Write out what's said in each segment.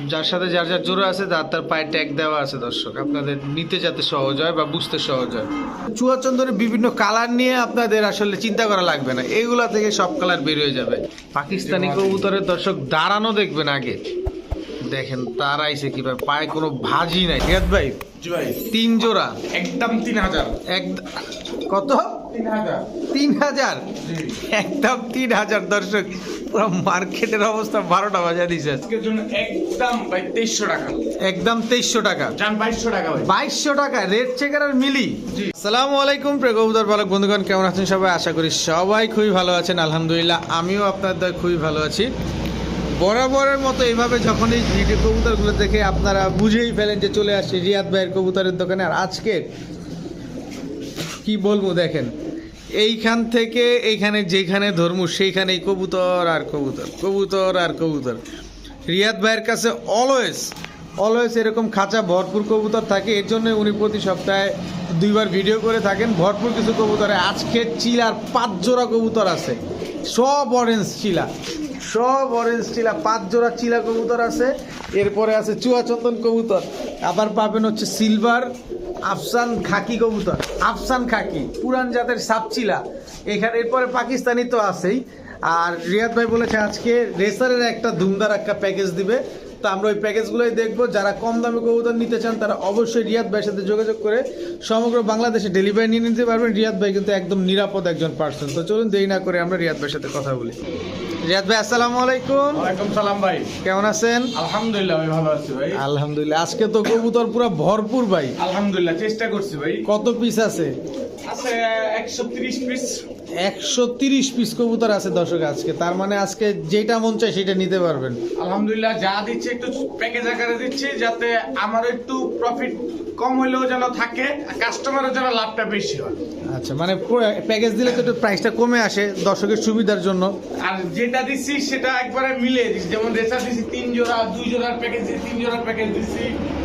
যার সাথে যার যার জোড়া আছে, তার তার পায়ে ট্যাগ দেওয়া আছে, দর্শক। আপনাদের নিতে যাতে সহজ হয় বা বুঝতে সহজ হয়। চুয়াচন্দনের বিভিন্ন কালার নিয়ে আপনাদের আসলে চিন্তা করা লাগবে না। এগুলা থেকে সব কালার বের হয়ে যাবে। পাকিস্তানি কবুতরের দর্শক দাঁড়ানো দেখবেন আগে। দেখেন তার আইসে কীভাবে? পায়ে কোনো ভাজি নাই। ভাই জি ভাই। তিন জোড়া। একদম তিন হাজার। এক কত? তিন হাজার। একদম তিন হাজার দর্শক। পুরো মার্কেটের অবস্থা বারোটা বাজা দিছে। একদম ভাই তেইশশো টাকা। একদম তেইশশো টাকা। বাইশশো টাকা বাইশশো টাকা রেড চেকার আর মিলি। সালামু আলাইকুম প্রেগবুদার বালক বন্ধুগণ কেমন আছেন সবাই? আশা করি সবাই খুবই ভালো আছেন আলহামদুলিল্লাহ। আমিও আপনাদের খুবই ভালো আছি। বরাবরের মতো এইভাবে যখন এই ভিডিও কবুতরগুলো দেখে আপনারা বুঝেই ফেলেন যে চলে আসছে রিয়াদ ভাইয়ের কবুতরের দোকানে। আর আজকে কি বলব দেখেন, এইখান থেকে এইখানে যেখানে ধর্ম, সেইখানেই কবুতর আর কবুতর কবুতর আর কবুতর। রিয়াদ ভাইয়ের কাছে অলওয়েজ অলওয়েজ এরকম খাঁচা ভরপুর কবুতর থাকে, এর জন্য উনি প্রতি সপ্তাহে দুইবার ভিডিও করে থাকেন। ভরপুর কিছু কবুতরে, আজকে চিলার পাঁচ জোড়া কবুতর আছে, সব অরেঞ্জ চিলা। সব অরেঞ্জ চিলা, পাঁচ জোড়া চিলা কবুতর আছে। এরপরে আছে চুয়াচন্দন কবুতর। আবার পাবেন হচ্ছে সিলভার আফসান খাকি কবুতর। আফসান খাকি, পুরান জাতের সাপচিলা এখানে এরপরে পাকিস্তানি তো আছেই। আর রিয়াদ ভাই বলেছে আজকে রেসারের একটা ধুমধার একটা প্যাকেজ দিবে। তো আমরা ওই প্যাকেজগুলোই দেখব। যারা কম দামে কবুতর নিতে চান, তারা অবশ্যই রিয়াদ ভাইয়ের সাথে যোগাযোগ করে সমগ্র বাংলাদেশে ডেলিভারি নিয়ে নিতে পারবেন। রিয়াদ ভাই কিন্তু একদম নিরাপদ একজন পার্সন তো চলুন দেরি না করে আমরা রিয়াদ ভাইয়ের সাথে কথা বলি। রিয়াদ ভাই আসসালামু আলাইকুম। ওয়ালাইকুম সালাম ভাই। কেমন আছেন? আলহামদুলিল্লাহ ভাই ভালো আছি ভাই। আলহামদুলিল্লাহ আজকে তো কবুতর পুরো ভরপুর ভাই। আলহামদুলিল্লাহ চেষ্টা করছি ভাই। কত পিস আছে? আছে একশো তিরিশ পিস একশো তিরিশ পিস কবুতর আছে দর্শক আজকে। তার মানে আজকে যেটা মন চায় সেটা নিতে পারবেন। আলহামদুলিল্লাহ যা দিচ্ছে একটু প্যাকেজ আকারে দিচ্ছি যাতে আমার একটু প্রফিট কম হইলেও যেন থাকে কাস্টমারের যেন লাভটা বেশি হয়। আচ্ছা মানে প্যাকেজ দিলে তো একটু প্রাইসটা কমে আসে দর্শকের সুবিধার জন্য। আর যেটা দিচ্ছি সেটা একবারে মিলে দিচ্ছি যেমন রেসার দিচ্ছি তিন জোড়া দুই জোড়ার প্যাকেজ দিচ্ছি তিন জোড়ার প্যাকেজ দিচ্ছি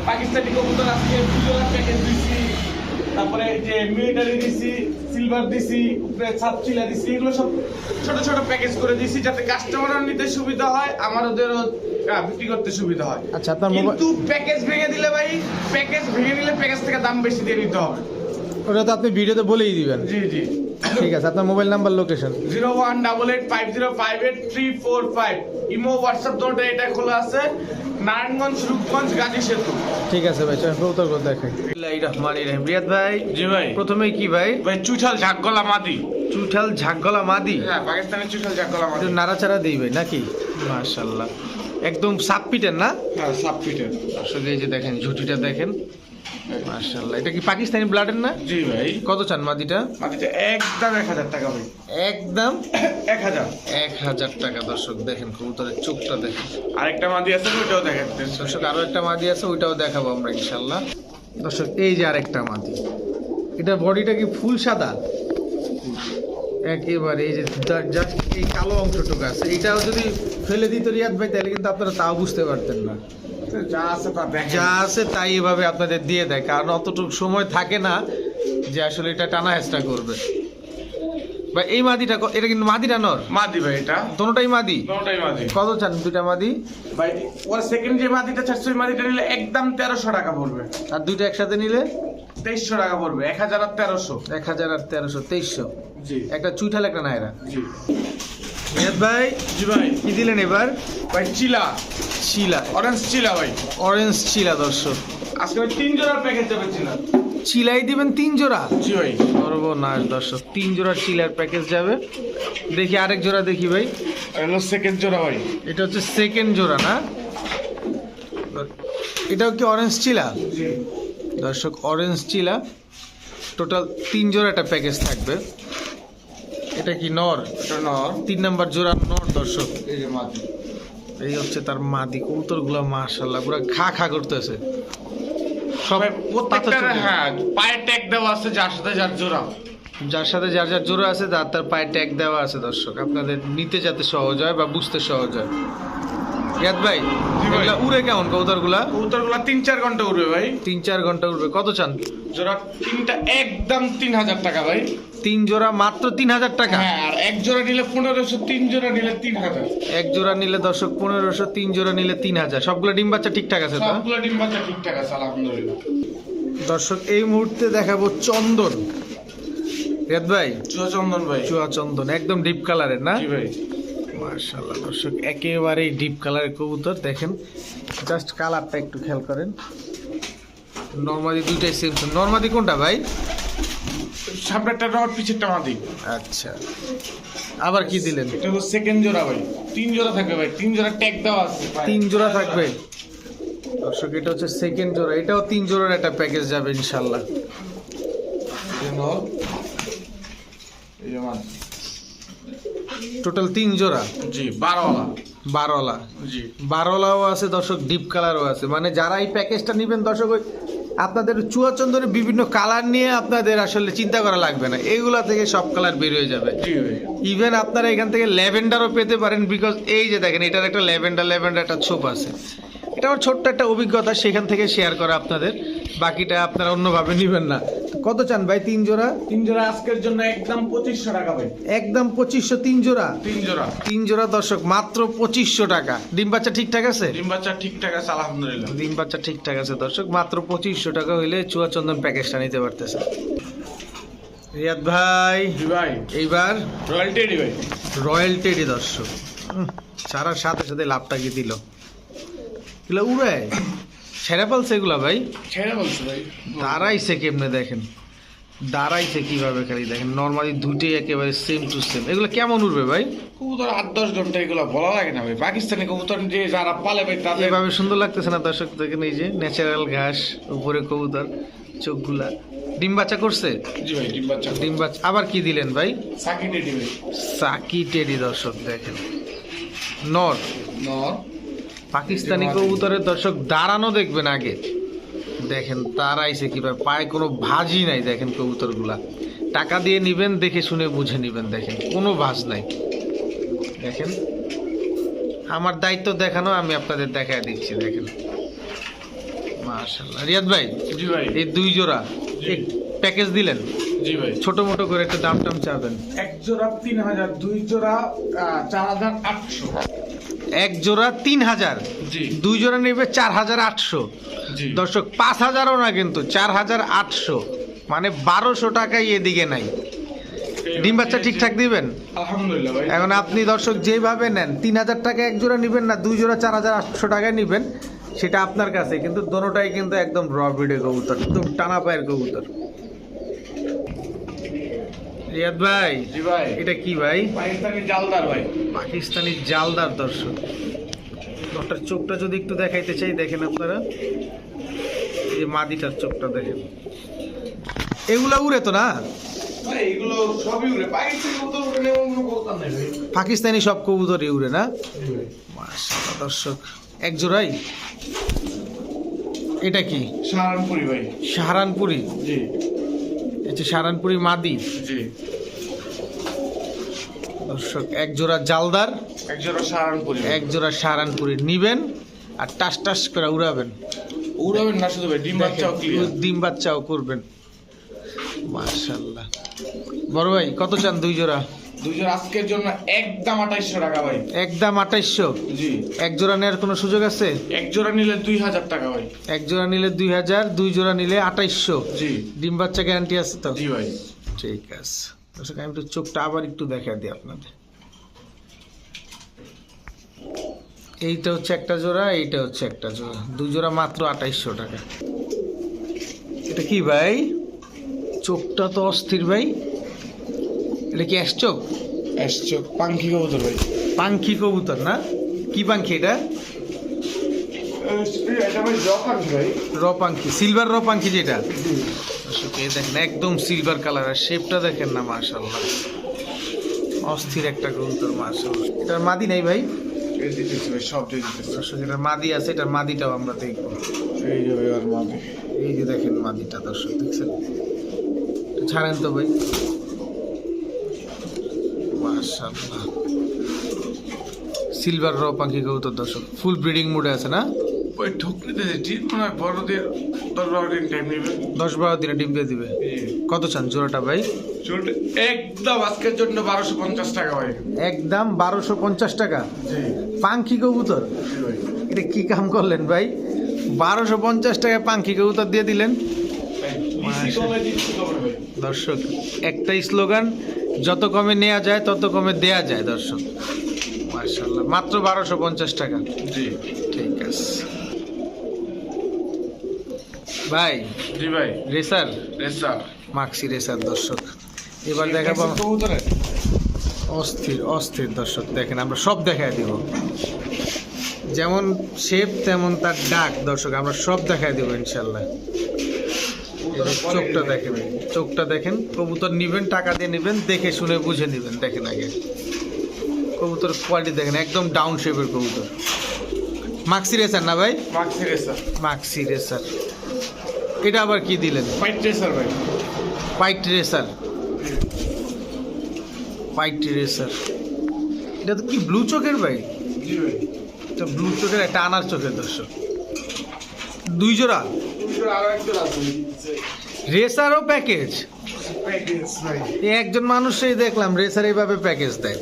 পাকিস্তানি কবুতর আজকে দুই জোড়ার প্যাকেজ দিচ্ছি তারপরে যে মিলিটারি দিছি সিলভার দিছি উপরে ছাপচিলা দিছি এগুলো সব ছোট ছোট প্যাকেজ করে দিছি যাতে কাস্টমারও নিতে সুবিধা হয় আমার ওদেরও বিক্রি করতে সুবিধা হয়। আচ্ছা আপনার কিন্তু প্যাকেজ ভেঙে দিলে ভাই প্যাকেজ ভেঙে দিলে প্যাকেজ থেকে দাম বেশি দিয়ে নিতে হবে। ওটা তো আপনি ভিডিওতে বলেই দিবেন। জি জি। ঠিক আছে আপনার mobile number location. Zero one double eight five zero five eight three four five. Imo WhatsApp দুটো এটা খোলা আছে। নারায়ণগঞ্জ রূপগঞ্জ গাজী সেতু ঠিক আছে ভাই চল কবুতর করে দেখাই। রহমান রহিম রিয়াদ ভাই জি ভাই। প্রথমে কি ভাই? ভাই চুঠাল ঝাকগলা মাদি। চুঠাল ঝাকগলা মাদি? হ্যাঁ পাকিস্তানের চুঠাল ঝাকগলা মাদি। একটু নাড়াচাড়া দিই ভাই নাকি? মাশাল্লাহ একদম সাপ পিটেন না? হ্যাঁ সাব ফিটের আসলে এই যে দেখেন ঝুটিটা দেখেন। এটা কি পাকিস্তানি ব্লাডের না? জি ভাই। কত চান মাদিটা? মাদিটা একদম এক হাজার টাকা ভাই। একদম? এক হাজার। এক হাজার টাকা দর্শক দেখেন কবুতরের চোখটা দেখেন। আরেকটা মাদি আছে ওইটাও দেখেন দর্শক আরও একটা মাদি আছে ওইটাও দেখাবো আমরা ইনশাল্লাহ দর্শক এই যে আরেকটা মাদি। এটা বডিটা কি ফুল সাদা? একেবারে এই যে জাস্ট এই কালো অংশটুকু আছে। এটাও যদি ফেলে দিত রিয়াদ ভাই তাহলে কিন্তু আপনারা তাও বুঝতে পারতেন না। যা আছে তাই এভাবে আপনাদের দিয়ে দেয় কারণ অতটুকু সময় থাকে না যে আসলে এটা টানা হেঁচড়া করবে। বা এই মাদিটা এটা কিন্তু মাদিটা নর? মাদি ভাই এটা। দোনোটাই মাদি? দুটাই মাদি। কত চান দুইটা মাদি? ভাই ওর সেকেন্ড যে মাদিটা চারশো ওই মাদিটা নিলে একদম তেরোশো টাকা পড়বে। আর দুইটা একসাথে নিলে? তেইশশো টাকা পড়বে এক হাজার আর তেরোশো। এক হাজার আর তেরোশো তেইশশো। জি। একটা চুইঠাল একটা নায়রা জি। ভাই জি ভাই। কি দিলেন এবার? ভাই চিলা। চিলা। অরেঞ্জ চিলা ভাই। অরেঞ্জ চিলা দর্শক। আজকে ভাই তিন জোড়ার প্যাকেজ যাবে চিলা। চিলাই দিবেন তিন জোড়া? জি ভাই। সর্বনাশ দর্শক। তিন জোড়া চিলার প্যাকেজ যাবে। দেখি আরেক জোড়া দেখি ভাই। হলো সেকেন্ড জোড়া ভাই। এটা হচ্ছে সেকেন্ড জোড়া না? এটাও কি অরেঞ্জ চিলা? জি। দর্শক অরেঞ্জ চিলা টোটাল তিন জোড়া একটা প্যাকেজ থাকবে। এটা কি নর? এটা নর। তিন নাম্বার জোড়া নর দর্শক। এই যে মাদি। এই হচ্ছে তার মাদি কবুতরগুলো মাশাল্লাহ পুরো খা খা করতেছে। সব ভাই, প্রত্যেকটার হ্যাঁ পায়ে ট্যাগ দেওয়া আছে যার সাথে যার জোড়া। যার সাথে যার যার জোড়া আছে তার তার পায়ে ট্যাগ দেওয়া আছে দর্শক। আপনাদের নিতে যাতে সহজ হয় বা বুঝতে সহজ হয়। রিয়াদ ভাই। এগুলা উড়ে কেমন কবুতরগুলা? কবুতরগুলো তিন চার ঘণ্টা উঠবে ভাই। তিন চার ঘণ্টা উড়বে। কত চান? জোড়া তিনটা একদম তিন হাজার টাকা ভাই। তিন জোড়া মাত্র তিন হাজার টাকা? হ্যাঁ আর এক জোড়া নিলে পনেরোশো তিন জোড়া নিলে তিন হাজার। এক জোড়া নিলে দর্শক পনেরোশো তিন জোড়া নিলে তিন হাজার। সবগুলো ডিম বাচ্চা ঠিকঠাক আছে সবগুলো ডিম বাচ্চা ঠিকঠাক আছে আলহামদুলিল্লাহ। দর্শক এই মুহূর্তে দেখাবো চন্দন। রিয়াদ ভাই? চুয়া চন্দন ভাই। চুয়া চন্দন একদম ডিপ কালারের না? জি ভাই। মার্শাল্লাহ দর্শক একেবারেই ডিপ কালারের কবুতর। দেখেন জাস্ট কালারটা একটু খেয়াল করেন। নর্মাদি দুইটাই সেম নর্মাদি কোনটা ভাই? সামনেরটা রড পিছেরটা মাদি। আচ্ছা। আবার কি দিলেন? এটা হলো সেকেন্ড জোড়া ভাই। তিন জোড়া থাকবে ভাই তিন জোড়া ট্যাগ দেওয়া আছে তিন জোড়া থাকবে। দর্শক এটা হচ্ছে সেকেন্ড জোড়া। এটাও তিন জোড়ার একটা প্যাকেজ যাবে ইনশাল্লাহ এই যে মাদি। টোটাল তিন জোড়া? জি বারোওয়ালা। বারোলা জি। বারোলাও আছে দর্শক ডিপ কালারও আছে। মানে যারা এই প্যাকেজটা নেবেন দর্শক ওই আপনাদের চুয়াচন্দনের বিভিন্ন কালার নিয়ে আপনাদের আসলে চিন্তা করা লাগবে না। এগুলা থেকে সব কালার বের হয়ে যাবে। ইভেন আপনারা এখান থেকে ল্যাভেন্ডারও পেতে পারেন বিকজ এই যে দেখেন এটার একটা ল্যাভেন্ডার ল্যাভেন্ডার একটা ছোপ আছে। এটা আমার ছোট্ট একটা অভিজ্ঞতা সেখান থেকে শেয়ার করা আপনাদের। বাকিটা আপনারা অন্যভাবে নেবেন না। কত চান ভাই তিন জোড়া? তিন জোড়া আজকের জন্য একদম পঁচিশশো টাকা ভাই। একদম পঁচিশশো তিন জোড়া? তিন জোড়া। তিন জোড়া দর্শক মাত্র পঁচিশশো টাকা। ডিম বাচ্চা ঠিকঠাক আছে? ডিম বাচ্চা ঠিকঠাক আছে আলহামদুলিল্লাহ। ডিম বাচ্চা ঠিকঠাক আছে দর্শক মাত্র পঁচিশশো টাকা হইলে চুয়াচন্দন প্যাকেজটা নিতে পারতেছে রিয়াদ ভাই ভাই। এইবার রয়্যাল টেডি ভাই। রয়্যাল টেডি দর্শক। ছাড়ার সাথে সাথে লাভটা কি দিল? এগুলো উড়ে ছেড়ে পালছে এগুলা ভাই? ছেড়ে বলছো ভাই। দাঁড়াইছে কেমনে দেখেন? দাঁড়াইছে কীভাবে খালি দেখেন? নর্মালি দুইটাই একেবারে সেম টু সেম এগুলো কেমন উঠবে ভাই? কবুতর আট দশ ঘণ্টা এগুলো বলা লাগে না ভাই। পাকিস্তানি কবুতর যে যারা পালে ভাই তাদের এভাবে সুন্দর লাগতেছে না দর্শক? দেখেন এই যে ন্যাচারাল ঘাস উপরে কবুতর চোখগুলা। ডিম বাচ্চা করছে? জি ভাই ডিম বাচ্চা ডিম বাচ্চা আবার কি দিলেন ভাই? সাকি টেডি ভাই। সাকি টেডি দর্শক দেখেন। নর। নর। পাকিস্তানি কবুতরের দর্শক দাঁড়ানো দেখবেন আগে। দেখেন তারাইছে কীভাবে? পায়ে কোনো ভাজি নাই দেখেন কবুতরগুলা। টাকা দিয়ে নিবেন দেখে শুনে বুঝে নিবেন দেখেন কোনো ভাজ নাই। দেখেন আমার দায়িত্ব দেখানো আমি আপনাদের দেখায় দিচ্ছি দেখেন। মাশাল্লাহ রিয়াদ ভাই জি ভাই। এই দুই জোড়া প্যাকেজ দিলেন? জি ভাই। ছোট মোটো করে একটা দাম টাম চাবেন? এক জোড়া তিন হাজার দুই জোড়া চার হাজার আটশো। এক জোড়া তিন হাজার। দুই জোড়া নেবে চার হাজার আটশো। দর্শক পাঁচ হাজারও না কিন্তু চার হাজার আটশো। মানে বারোশো টাকাই এদিকে নাই। ডিম বাচ্চা ঠিকঠাক দিবেন? আলহামদুলিল্লাহ এখন আপনি দর্শক যেভাবে নেন তিন হাজার টাকা এক জোড়া নেবেন না দুই জোড়া চার হাজার আটশো টাকায় নেবেন সেটা আপনার কাছে। কিন্তু দোনোটাই কিন্তু একদম র ভিডিও কবুতর একদম টানা পায়ের কবুতর। রিয়াদ ভাই? জি ভাই। এটা কি ভাই? পাকিস্তানি জালদার ভাই। পাকিস্তানি জালদার দর্শক। ডক্টর চোখটা যদি একটু দেখাইতে চাই দেখেন আপনারা। এই মাদিটার চোখটা দেখেন। এগুলা উড়ে তো না? পাকিস্তানি সব কবুতরই উড়ে না? দর্শক। এক জোড়াই এটা কি? সাহারানপুরি ভাই। সাহারানপুরি? জি। এটা সাহারানপুরি মাদি? জি। দর্শক এক জোড়া জালদার এক জোড়া সাহারানপুরি। এক জোড়া সাহারানপুরি নিবেন আর টাস টাস করে উড়াবেন। উড়াবেন না শুধু ডিম বাচ্চাও ডিম বাচ্চাও করবেন। মাশাল্লাহ বড় ভাই কত চান দুই জোড়া? দুই জোড়া আজকের জন্য একদম আঠাইশশো টাকা ভাই। একদম আঠাইশশো? জি। এক জোড়া নেওয়ার কোনো সুযোগ আছে? এক জোড়া নিলে দুই হাজার টাকা ভাই। এক জোড়া নিলে দুই হাজার দুই জোড়া নিলে আঠাইশশো। জি। ডিম বাচ্চা গ্যারান্টি আছে তো? জি ভাই। ঠিক আছে। দর্শক আমি একটু চোখটা আবার একটু দেখা দিই আপনাদের। এইটা হচ্ছে একটা জোড়া এইটা হচ্ছে একটা জোড়া। দুই জোড়া মাত্র আঠাইশশো টাকা। এটা কি ভাই? চোখটা তো অস্থির ভাই। এটা কি অ্যাশ চোখ? এসছো পাঙ্কি কবুতর ভাই। পাঙ্খি কবুতর না? কি পাঙ্খি এটা? র পাঙ্খি সিলভার র পাঙ্খি যেটা? দর্শক, এই দেখেন একদম সিলভার কালার আর শেপটা দেখেন না মার্শাল্লাহ অস্থির একটা কবুতর মার্শাল্লাহ এটার মাদি নাই ভাই? সব দর্শক এটার মাদি আছে এটার মাদিটাও আমরা দেখব। এই যে আর মাঝে এই যে দেখেন মাদিটা দর্শক দেখছেন? ছাড়েন তো ভাই। মার্শাল্লাহ সিলভার র পাখি কবুতর দর্শক। ফুল ব্রিডিং মোডে আছে না? ওই ঠুকরিতে ঠিক মনে হয় বড়দের দশ বারো দিন টাইম নেবে। দশ বারো দিনে ডিম দিয়ে দিবে? কত চান জোড়াটা ভাই? চলতে একদম আজকের জন্য বারোশো পঞ্চাশ টাকা হয় একদম বারোশো পঞ্চাশ টাকা? পাঙ্খি কবুতর? ভাই এটা কি কাম করলেন ভাই? বারোশো পঞ্চাশ টাকায় পাঙ্খি কবুতর দিয়ে দিলেন? ভাই দর্শক একটাই স্লোগান যত কমে নেওয়া যায় তত কমে দেয়া যায় দর্শক। মার্শাল্লাহ মাত্র বারোশো পঞ্চাশ টাকা। জি। ঠিক আছে। ভাই জি ভাই। রেসার? রেসা মাক্সি রেসার দর্শক। এবার দেখাবো অস্থির অস্থির দর্শক দেখেন আমরা সব দেখায় দিব। যেমন শেপ তেমন তার ডাক দর্শক আমরা সব দেখায় দিব ইনশাল্লাহ। চোখটা দেখেন চোখটা দেখেন কবুতর নিবেন টাকা দিয়ে নেবেন দেখে শুনে বুঝে নেবেন দেখেন আগে। কবুতর কোয়ালিটি দেখেন একদম ডাউন শেপের কবুতর। মাক্সি রেসার না ভাই? Maxi racer maxi racer. এটা আবার কি দিলেন? ফাইট রেসার ভাই। হোয়াইট রেসার হোয়াইট রেসার এটা তো কি ব্লু চোখের ভাই? এটা ব্লু চোখের একটা আনার চোখের দর্শক। দুই জোড়া? রেসারও প্যাকেজ একজন মানুষই দেখলাম রেসার এইভাবে প্যাকেজ দেয়।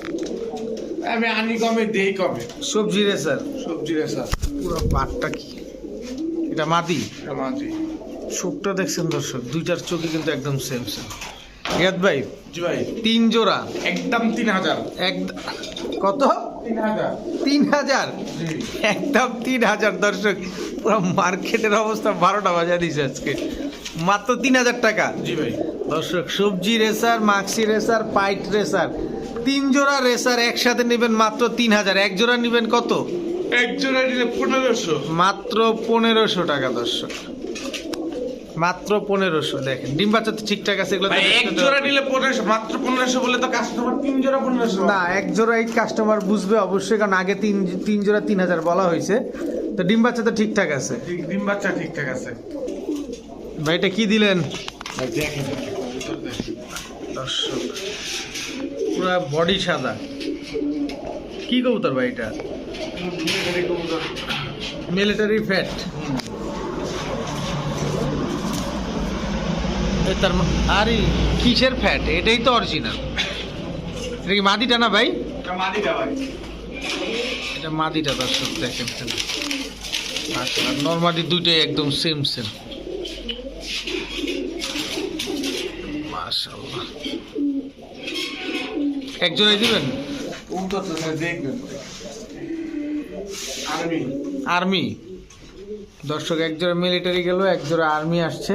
আমি আনি কমে দেই কমে। সবজি রেসার সবজি রেসার পুরো পাটটা কি? এটা মাদি? মাঝি চোখটা দেখছেন দর্শক? দুইটার চোখে কিন্তু একদম সেম সেম রিয়াদ ভাই জি ভাই। তিন জোড়া। একদম তিন হাজার। এক কত? তিন হাজার। একদম তিন হাজার দর্শক। পুরো মার্কেটের অবস্থা বারোটা বাজা দিয়েছে আজকে। মাত্র তিন হাজার টাকা। জি ভাই। দর্শক সবজি racer maxi racer fight racer. তিন জোড়া রেসার একসাথে নেবেন মাত্র তিন হাজার। এক জোড়া নেবেন কত? এক জোড়া দিলে পনেরোশো। মাত্র পনেরোশো টাকা দর্শক। মাত্র পনেরোশো দেখেন। ডিম বাচ্চা তো ঠিকঠাক আছে এগুলো এক জোড়া নিলে পনেরোশো মাত্র পনেরোশো বলে তো কাস্টমার তিন জোড়া পনেরোশো। না এক জোড়া এই কাস্টমার বুঝবে অবশ্যই কারণ আগে তিন তিন জোড়া তিন হাজার বলা হয়েছে। তো ডিম বাচ্চা তো ঠিকঠাক আছে। ডিম বাচ্চা ঠিকঠাক আছে। ভাই এটা কি দিলেন? দর্শক পুরো বডি সাদা। কি কবুতর ভাই এটা? মিলিটারি ফ্যাট তার আরে কিসের ফ্যাট এটাই তো অরিজিনাল এটা কি মাদিটা না ভাই? এটা মাদিটা ভাই। এটা মাদিটা দর্শক দেখেন নর্মালি দুইটাই একদম সেম সেম মাশাআল্লাহ। একজনই দিবেন? আর্মি আর্মি দর্শক একজোড়া মিলিটারি গেল একজোড়া আর্মি আসছে।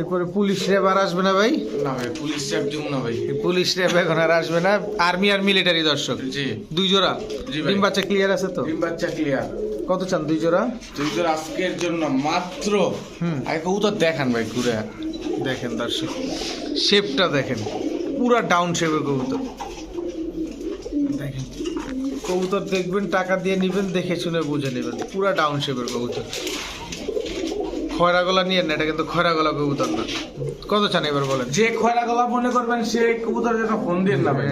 এরপরে পুলিশ র্যাব আর আসবে না ভাই? না ভাই পুলিশ চাপ দিব না ভাই। পুলিশ র্যাব এখন আর আসবে না। আর্মি আর মিলিটারি দর্শক। জি। দুই জোড়া? জি ভাই। ডিম বাচ্চা ক্লিয়ার আছে তো? ডিম বাচ্চা ক্লিয়ার কত চান দুই জোড়া? দুই জোড়া আজকের জন্য মাত্র হুম। আগে কবুতর দেখান ভাই ঘুরে। দেখেন দর্শক শেপটা দেখেন। পুরা ডাউন শেপের কবুতর। দেখেন। কবুতর দেখবেন টাকা দিয়ে নেবেন দেখে শুনে বুঝে নেবেন। পুরা ডাউন শেপের কবুতর। খয়রা গলা নিয়ে না এটা কিন্তু খয়রা গলা কবুতর না। কত চান এবার বলেন? যে খয়রা গলা মনে করবেন সে কবুতর যেন ফোন দিয়ে না ভাই।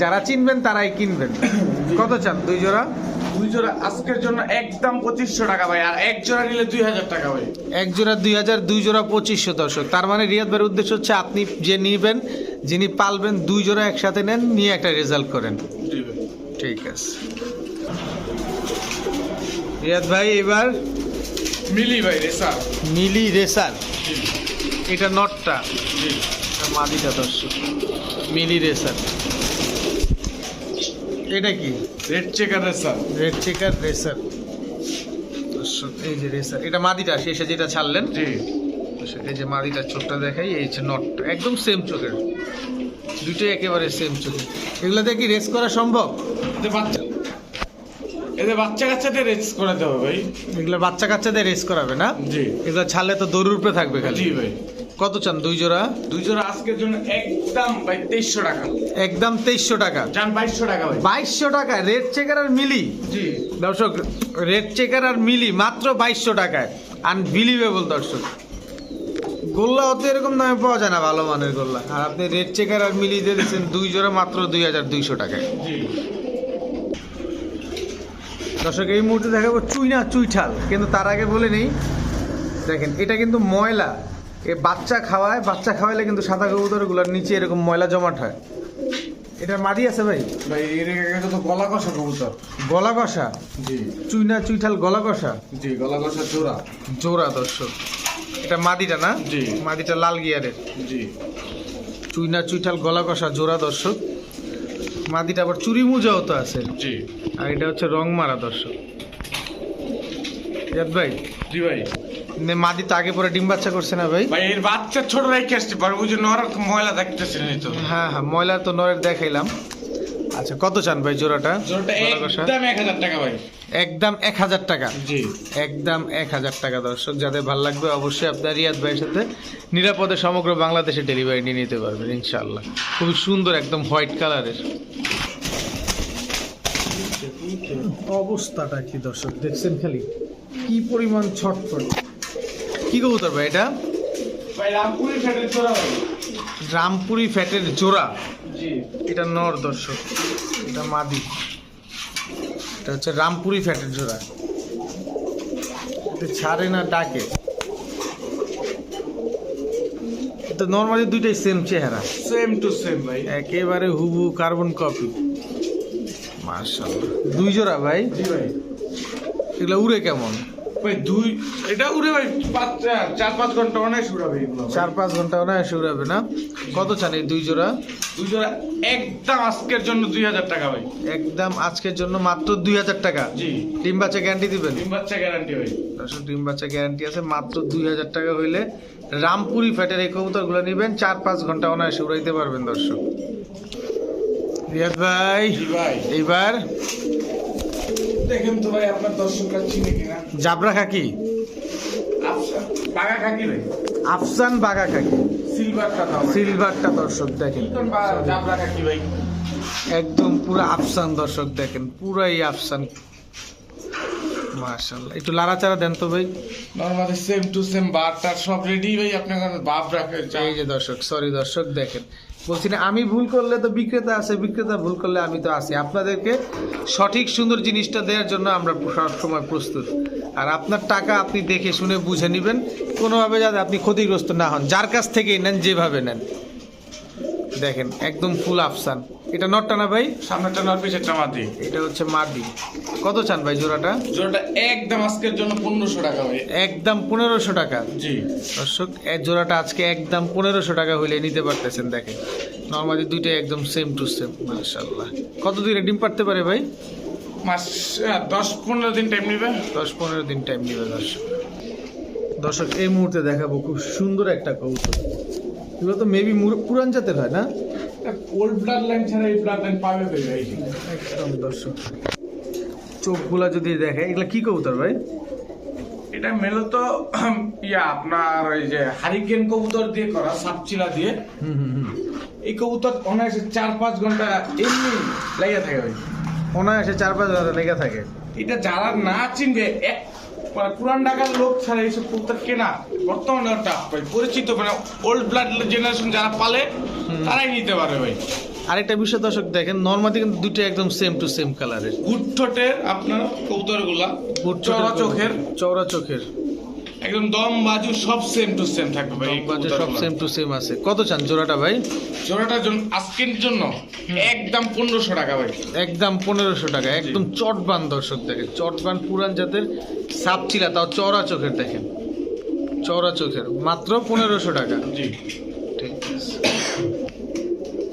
যারা চিনবেন তারাই কিনবেন। কত চান? দুই জোড়া? দুই জোড়া আজকের জন্য একদম পঁচিশশো টাকা ভাই আর এক জোড়া নিলে দুই হাজার টাকা ভাই। এক জোড়া দুই হাজার দুই জোড়া পঁচিশশো দর্শক। তার মানে রিয়াদ ভাইয়ের উদ্দেশ্য হচ্ছে আপনি যে নিবেন যিনি পালবেন দুই জোড়া একসাথে নেন নিয়ে একটা রেজাল্ট করেন। ঠিক আছে। রিয়াদ ভাই এবার মিলি ভাই রেসা মিলি রেসার এটা নটটা। মাদিটা দর্শক। মিলি রেসার এটা কি? Red checker racer red checker racer দর্শক এই যে রেসার এটা মাদিটা শেষে যেটা ছাড়লেন। জি। এই যে মাদিটার চোখটা দেখাই এই হচ্ছে নটটা। একদম সেম চোখের। দুটোই একেবারে সেম চোখের। এগুলোতে কি রেস করা সম্ভব? বাচ্চা। এদের বাচ্চা কাচ্চাদের রেস করাতে হবে ভাই। এগুলো বাচ্চা কাচ্চাদের রেস করাবে না? জি। এগুলো ছাড়লে তো দৌড় উপরে থাকবে খালি। জি ভাই। কত চান দুই জোড়া? দুই জোড়া আজকের জন্য একদম ভাই তেইশশো টাকা। একদম তেইশশো টাকা। যান বাইশশো টাকা ভাই। বাইশশো টাকা রেড চেকার আর মিলি। জি। দর্শক রেড চেকার আর মিলি মাত্র বাইশশো টাকায়। আনবিলিভেবল দর্শক। গোল্লা হতে এরকম দামে পাওয়া যায় না ভালো মানের গোল্লা। আর আপনি রেড চেকার আর মিলিয়ে দিয়ে দিচ্ছেন দুই জোড়া মাত্র দুই হাজার দুইশো টাকায়। জি। দর্শক এই মুহূর্তে দেখাবো চুইনা চুইঠাল কিন্তু তার আগে বলে নেই দেখেন এটা কিন্তু ময়লা। এ বাচ্চা খাওয়ায় বাচ্চা খাওয়াইলে কিন্তু সাদা কবুতরগুলোর নিচে এরকম ময়লা জমাট হয়। এটা মাদি আছে ভাই? ভাই এর এটা তো গলা কষা কবুতর। গলা কষা জি। চুইনা চুইঠাল গলা কষা জি গলা কষা চোরা জোড়া দর্শক। এটা মাদিটা না? জি। মাদিটা লাল গিয়ারের। জি। চুইনা চুইঠাল গলা কষা জোড়া দর্শক। মাদিটা আবার চুরি মুজাও তো আছে। জি। আর এটা হচ্ছে রং মারা দর্শক। ইয়াদ ভাই? জি ভাই। নে মাদি তো আগে পরে ডিম বাচ্চা করছে না ভাই? ভাই এর বাচ্চা ছোট রেখে আসছে পারব ওই যে নরক ময়লা দেখতেছেন তো। হ্যাঁ হ্যাঁ ময়লা তো নরের দেখাইলাম। আচ্ছা কত চান ভাই জোড়াটা? জোড়াটা একদম এক হাজার টাকা ভাই। একদম এক হাজার টাকা। জি। একদম এক হাজার টাকা দর্শক। যাদের ভালো লাগবে অবশ্যই আপনার রিয়াদ ভাইয়ের সাথে নিরাপদে সমগ্র বাংলাদেশে ডেলিভারি নিয়ে নিতে পারবেন ইনশাল্লাহ খুবই সুন্দর একদম হোয়াইট কালারের অবস্থাটা কি দর্শক? দেখছেন খালি? কি পরিমাণ ছটফট। কি কবুতর ভাই এটা? ভাই রামপুরি ফ্যাটের চোরা ফ্যাটের জোড়া। জি। এটা নর দর্শক। এটা মাদি। এটা হচ্ছে রামপুরি ফ্যাটের জোড়া। এটা ছাড়ে না ডাকে। তো নর্মালি দুইটাই সেম চেহারা। সেম টু সেম ভাই। একেবারে হুবু কার্বন কপি মার্শাল্লাহ দুই জোড়া ভাই? এগুলো উড়ে কেমন? ভাই দুই এটা উড়ে ভাই পাঁচ চার পাঁচ ঘণ্টা অনেক উড়াবে চার পাঁচ ঘণ্টা না এসে উড়াবে না? কত চান এই দুই জোড়া? দুই জোড়া একদম আজকের জন্য দুই হাজার টাকা ভাই। একদম আজকের জন্য মাত্র দুই হাজার টাকা? জি। ডিম বাচ্চা গ্যারান্টি দিবেন? ডিম বাচ্চা গ্যারান্টি ভাই। দর্শক ডিম বাচ্চা গ্যারান্টি আছে মাত্র দুই হাজার টাকা হইলে রামপুরি ফ্যাটের এই কবুতরগুলো নেবেন চার পাঁচ ঘণ্টা অনায়াসে উড়াইতে পারবেন দর্শক। রিয়াদ ভাই এইবার দেখেন তো ভাই আপনার দর্শকরা চিনে কিনা? জাবরা খাকি? আচ্ছা বাগা খাকি ভাই। আফসান বাগা খাকি। সিলভারটা সিলভারটা দর্শক দেখেন। একদম পুরো আফসান দর্শক দেখেন পুরাই আফসান। একটু লাড়াচাড়া দেন তো ভাই। নর্মালি সেম টু সেম বারটা সব রেডি ভাই আপনার বাপ রাখে এই যে দর্শক সরি দর্শক দেখেন। বলছি না, আমি ভুল করলে তো বিক্রেতা আছে, বিক্রেতা ভুল করলে আমি তো আছি। আপনাদেরকে সঠিক সুন্দর জিনিসটা দেওয়ার জন্য আমরা সব সময় প্রস্তুত। আর আপনার টাকা আপনি দেখে শুনে বুঝে নেবেন, কোনোভাবে যাতে আপনি ক্ষতিগ্রস্ত না হন। যার কাছ থেকেই নেন, যেভাবে নেন। দেখেন, একদম ফুল আফসান। এটা নটটা না ভাই? সামনেটা নর পিছেরটা মাটি এটা হচ্ছে মাদি। কত চান ভাই জোড়াটা? জোড়াটা একদম আজকের জন্য পনেরোশো টাকা ভাই। একদম পনেরোশো টাকা? জি। দর্শক এই জোড়াটা আজকে একদম পনেরোশো টাকা হইলে নিতে পারতেছেন দেখেন। নর্মালি দুইটাই একদম সেম টু সেম মাশাল্লাহ কত দিনে ডিম পারতে পারে ভাই? মাস দশ পনেরো দিন টাইম নেবে। দশ পনেরো দিন টাইম নেবে দর্শক। দর্শক এই মুহূর্তে দেখাবো খুব সুন্দর একটা কৌশল এগুলো তো মেবি পুরান জাতের হয় না? ওল্ড ব্লাড লাইন ছাড়া এই ব্লাড লাইন পাবে একদম দর্শক চোখগুলা যদি দেখে এগুলা কি কবুতর ভাই? এটা মূলত ইয়া আপনার ওই যে হারিকেন কবুতর দিয়ে করা সাপচিলা দিয়ে। হুম হুম হুম। এই কবুতর অনায়াসে চার পাঁচ ঘণ্টা এমনি লাগিয়ে থাকে ভাই। অনায়াসে চার পাঁচ হাজার লেগে থাকে। এটা যারা না চিনবে এক মানে পুরান ঢাকার লোক ছাড়া এইসব কবুতর কেনা বর্তমানে টাফ ভাই পরিচিত মানে ওল্ড ব্লাড জেনারেশন যারা পালে তারাই নিতে পারবে ভাই। আরেকটা বিষয় দর্শক দেখেন নর্মালি কিন্তু দুটো একদম সেম টু সেম কালারের গুড ঠোঁটের আপনার কবুতরগুলা চড়া চোখের। চওড়া চোখের। একদম দম বাজু সব সেম টু সেম থাকবে ভাই বাজে সব সেম টু সেম আছে। কত চান জোড়াটা ভাই? জোড়াটার জন্য আজকের জন্য একদম পনেরোশো টাকা ভাই। একদম পনেরোশো টাকা একদম চটবান দর্শক দেখে চটবান পুরান জাতের সাপচিলা তাও চওড়া চোখের দেখেন। চওড়া চোখের মাত্র পনেরোশো টাকা। জি। ঠিক আছে।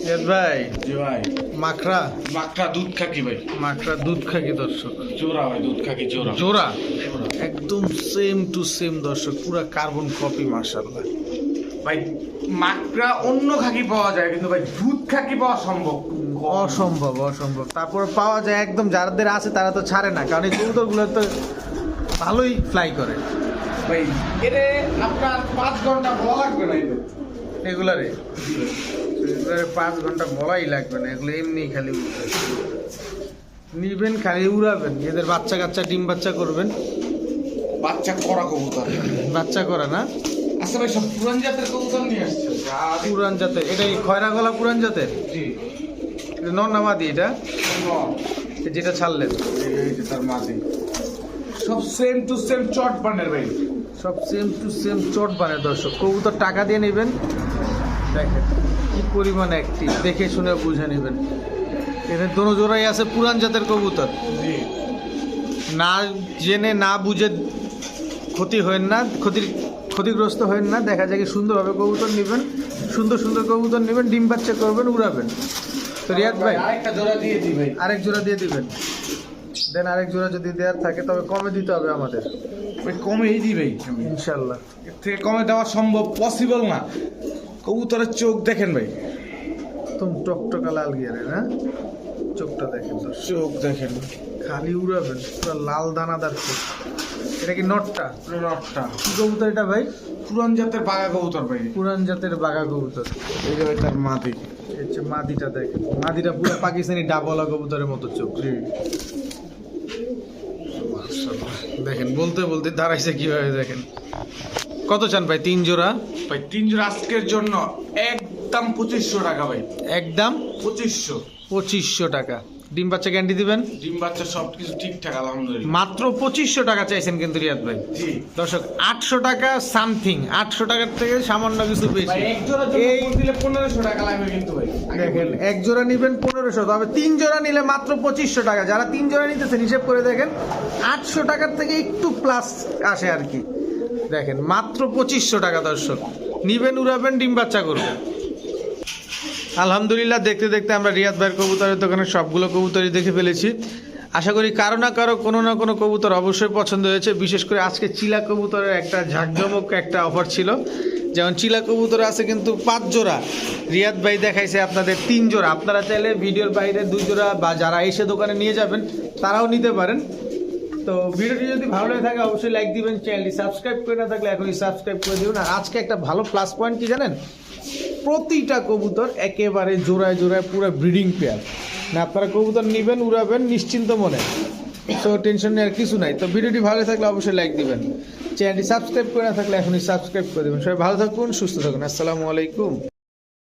ভাই। জি ভাই। মাখরা। মাকড়া দুধ খাকি ভাই। মাখরা দুধ খাকি দর্শক। জোড়া ভাই দুধ খাকি জোড়া। জোড়া? একদম সেম টু সেম দর্শক পুরা কার্বন কপি মার্শাল্লাহ ভাই মাকড়া অন্য খাকি পাওয়া যায় কিন্তু ভাই দুধ খাকি পাওয়া সম্ভব। অসম্ভব অসম্ভব। তারপর পাওয়া যায় একদম যাদের আছে তারা তো ছাড়ে না কারণ এই কবুতরগুলো তো ভালোই ফ্লাই করে। ভাই এটা আপনার পাঁচ ঘণ্টা বলা লাগবে না এগুলারে এগুলারে পাঁচ ঘণ্টা বলাই লাগবে না এগুলো এমনি খালি উড়বে। নিবেন খালি উড়াবেন এদের বাচ্চা কাচ্চা ডিম বাচ্চা করবেন। বাচ্চা করা কবুতর। বাচ্চা করে না। আচ্ছা ভাই সব পুরান জাতের কবুতর নিয়ে আসছে পুরান জাতের। এটা এই খয়রা গলা পুরান জাতের? জি। এটা নর না মাদি এটা যেটা ছাড়লেন। এই যে তার মাঝে সব সেম টু সেম চট বানের ভাই। সব সেম টু সেম চট বানে দর্শক। কবুতর টাকা দিয়ে নেবেন। দেখেন কি পরিমাণ একটি দেখে শুনে বুঝে নেবেন। এখানে দোনো জোড়াই আছে পুরান জাতের কবুতর। না জেনে না বুঝে ক্ষতি হয় না ক্ষতির ক্ষতিগ্রস্ত হবেন না। দেখা যায় কি সুন্দরভাবে কবুতর নেবেন সুন্দর সুন্দর কবুতর নেবেন ডিম বাচ্চা করবেন উড়াবেন। তো রিয়াদ ভাই আরেকটা জোড়া দিয়ে ভাই আরেক জোড়া দিয়ে দিবেন। দেন আরেক জোড়া যদি দেওয়ার থাকে তবে কমে দিতে হবে আমাদের। ভাই কমেই আমি। ইনশাল্লাহ। এর থেকে কমে দেওয়া সম্ভব পসিবল না। কবুতরের চোখ দেখেন ভাই। একদম টকটকা লাল গিয়ারে না চোখটা দেখেন চোখ দেখেন। খালি উড়াবেন পুরো লাল দানাদার চোখ। এটা কি নটটা? রকটা কি কবুতর এটা ভাই? পুরান জাতের বাঘা কবুতর ভাই। পুরান জাতের বাঘা কবুতর। এই যে ভাই তার এই হচ্ছে মাদিটা দেখেন। মাদিটা পুরো পাকিস্তানি ডাবলা কবুতরের মতো চোখ। দেখেন বলতে বলতে দাঁড়াইছে কীভাবে দেখেন। কত চান ভাই তিন জোড়া? ভাই তিন জোড়া আজকের জন্য একদম পঁচিশশো টাকা ভাই। একদম? পঁচিশশো। পঁচিশশো টাকা। ডিম বাচ্চা ক্যান্ডি দিবেন? ডিম বাচ্চা সব কিছু ঠিকঠাক আলহামদুলিল্লাহ। মাত্র পঁচিশশো টাকা চাইছেন কিন্তু রিয়াদ ভাই। জি। দর্শক আটশো টাকা সামথিং আটশো টাকার থেকে সামান্য কিছু বেশি। এক জোড়া এই দিলে পনেরোশো টাকা লাগবে কিন্তু ভাই। দেখেন এক জোড়া নিবেন পনেরোশো তবে তিন জোড়া নিলে মাত্র পঁচিশশো টাকা। যারা তিন জোড়া নিতেছেন হিসেব করে দেখেন আটশো টাকার থেকে একটু প্লাস আসে আর কি। দেখেন, মাত্র পঁচিশশো টাকা দর্শক। নিবেন, উড়াবেন, ডিম বাচ্চা করবেন আলহামদুলিল্লাহ, দেখতে দেখতে আমরা রিয়াদ ভাইয়ের কবুতরের দোকানে সবগুলো কবুতরই দেখে ফেলেছি। আশা করি কারও না কারও, কোনো না কোনো কবুতর অবশ্যই পছন্দ হয়েছে। বিশেষ করে আজকে চিলা কবুতরের একটা ঝাঁকজমক একটা অফার ছিল। যেমন চিলা কবুতর আছে কিন্তু পাঁচ জোড়া। রিয়াদ ভাই দেখাইছে আপনাদের তিন জোড়া। আপনারা চাইলে ভিডিওর বাইরে দুই জোড়া বা যারা এসে দোকানে নিয়ে যাবেন, তারাও নিতে পারেন। তো ভিডিওটি যদি ভালো লাগে থাকে, অবশ্যই লাইক দিবেন চ্যানেলটি সাবস্ক্রাইব করে না থাকলে এখনই সাবস্ক্রাইব করে দিবেন। আর আজকে একটা ভালো প্লাস পয়েন্ট কি জানেন? প্রতিটা কবুতর একেবারে জোড়ায় জোড়ায় পুরো ব্রিডিং পেয়ার না আপনারা কবুতর নেবেন, উড়াবেন, নিশ্চিন্ত মনে। তো টেনশন নেওয়ার কিছু নাই। তো ভিডিওটি ভালো থাকলে অবশ্যই লাইক দিবেন। চ্যানেলটি সাবস্ক্রাইব করে না থাকলে এখনই সাবস্ক্রাইব করে দেবেন। সবাই ভালো থাকুন, সুস্থ থাকুন। আসসালামু আলাইকুম।